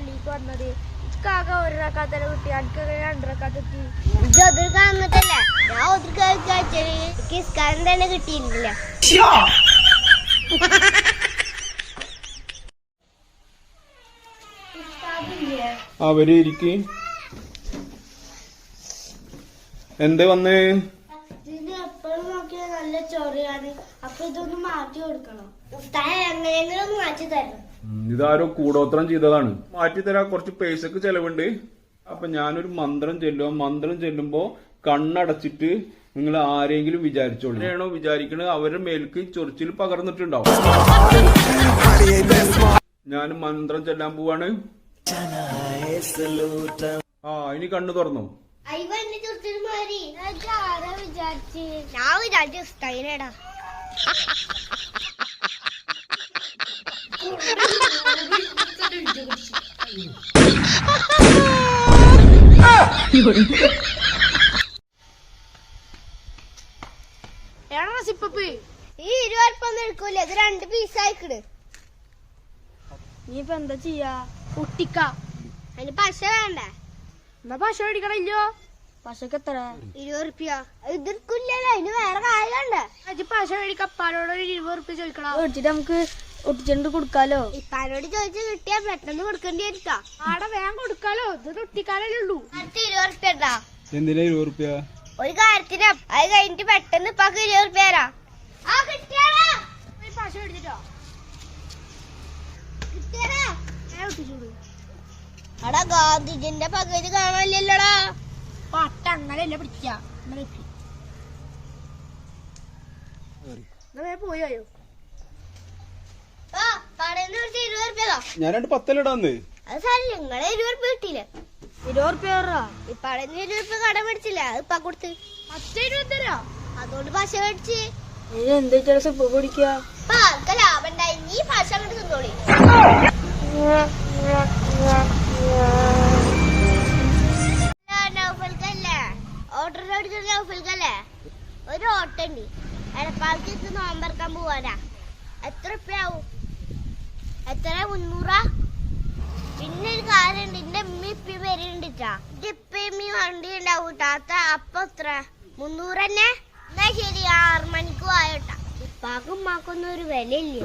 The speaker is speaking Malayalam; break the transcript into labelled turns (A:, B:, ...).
A: പള്ളിക്ക് വന്നത്. ഇക്കാകെ ഒരു റക്കാത്തല കിട്ടി എനിക്ക് രണ്ട് റക്കാത്തെത്തി
B: ഇത് ഒതിർ കാണുന്നിട്ടല്ല? ഞാൻ ഒതിർ കഴിച്ചാൽ എനിക്ക് ഇസ്കാരം തന്നെ കിട്ടിയിട്ടില്ല
C: അവർ ഇരിക്കേ. എന്തേ വന്നേ?
A: നല്ല ചൊറിയാണ്. അപ്പൊ ഇതൊന്ന് മാറ്റി കൊടുക്കണം.
B: ഉസ്താദ് എങ്ങനെയെങ്കിലും ഒന്ന് മാറ്റി തരണം
C: ഇതാരോ കൂടോത്രം ചെയ്തതാണ്. മാറ്റി തരാ കുറച്ച് പൈസക്ക് ചെലവുണ്ട്. അപ്പൊ ഞാനൊരു മന്ത്രം ചെല്ലുക മന്ത്രം ചെല്ലുമ്പോ കണ്ണടച്ചിട്ട് നിങ്ങൾ ആരെങ്കിലും വിചാരിച്ചോളൂ. ആണോ വിചാരിക്കണത്? അവരുടെ മേൽക്ക് ചൊറിച്ചിൽ പകർന്നിട്ടുണ്ടാവും. ഞാൻ മന്ത്രം ചെല്ലാൻ പോവാണ്. ആ ഇനി കണ്ണു തുറന്നു.
B: ഞാൻ
A: സിപ്പപ്പ്.
B: ഈ എടുക്കൂല. ഇത് രണ്ട് പീസ് ആയിക്കിട്.
A: നീ ഇപ്പൊ എന്താ ചെയ്യാ? ഒട്ടിക്ക
B: അതിന് പശ വേണ്ട?
A: എന്നാ പശ മേടിക്കണില്ലോ പശക്ക് എത്ര
B: ഇരുപത് റുപ്യ. ഇതിർക്കില്ലല്ലോ അതിന് വേറെ കാര്യം വേണ്ട
A: അത് പശ മേടിക്ക അപ്പാരോട് ഒരു ഇരുപത് റുപ്യ ചോദിക്കണം? മേടിച്ചിട്ട് നമുക്ക് ഒട്ടിച്ചിട്ട് കൊടുക്കാലോ?
B: ഇപ്പാനോട് ചോദിച്ച് കിട്ടിയാ പെട്ടെന്ന് കൊടുക്കേണ്ടി വരിക
A: ആടെ വേഗം കൊടുക്കാലോ ഇത് ഒട്ടിക്കാനല്ലേ ഉള്ളൂ.
B: അടുത്ത ഇരുപത് റുപ്യ ഉണ്ടാ?
C: എന്തിനാ ഇരുപത് റുപ്യ?
B: ഒരു കാര്യത്തിന് അത് കഴിഞ്ഞിട്ട് പെട്ടെന്ന് ഇപ്പാക്ക് ഇരുപത് റുപ്യ തരാം. ആ കിട്ടിയാടാ
A: പശ മേടിച്ചിട്ടോ?
B: കിട്ടിയാടാ
A: ഞാൻ ഒട്ടിച്ചോളൂ
B: അടാ ഗാന്ധിജിന്റെ പകുതി കാണാനില്ലല്ലോടാ.
A: പട്ട അങ്ങനെയല്ല പിടിക്ക. പോയോ
C: ഞാൻ രണ്ട് പത്തലിടാന്ന്
B: അത് സാരില്ല നിങ്ങളെ ഇരുപത് റുപ്യ കിട്ടിയില്ലേ?
A: ഇരുപത് റുപ്യ
B: ഇപ്പാടെ ഇരുപത് റുപ്യ കടം മേടിച്ചില്ല? അത് ഇപ്പാ കൊടുത്ത്.
A: പച്ച ഇരുപത് തരാ.
B: അതുകൊണ്ട് പശ മേടിച്ച്.
A: പിടിക്കുക
B: ലാഭം ഉണ്ടായി. നീ പശ അങ്ങോട്ട് തിന്നോളി. ഒരു ഓട്ടോ ഉണ്ട്. എടപ്പാളത്ത് ഇത് നോമ്പറക്കാൻ പോവാനാ. എത്ര ഉപ്പയാവും? എത്ര? മുന്നൂറാ? പിന്നെ ഒരു കാര്യമുണ്ട്. എന്റെ ഉമ്മ ഇപ്പി വരുന്നുണ്ടിട്ടാ. എന്റെ വണ്ടി ഉണ്ടാവും താത്ത അപ്പൊ എത്ര? മുന്നൂറ് തന്നെ എന്നാ ശരി ആറു മണിക്ക് പോയോട്ടാ. ഇപ്പാക്കും ഉമ്മാക്കൊന്നും ഒരു വിലയില്ല.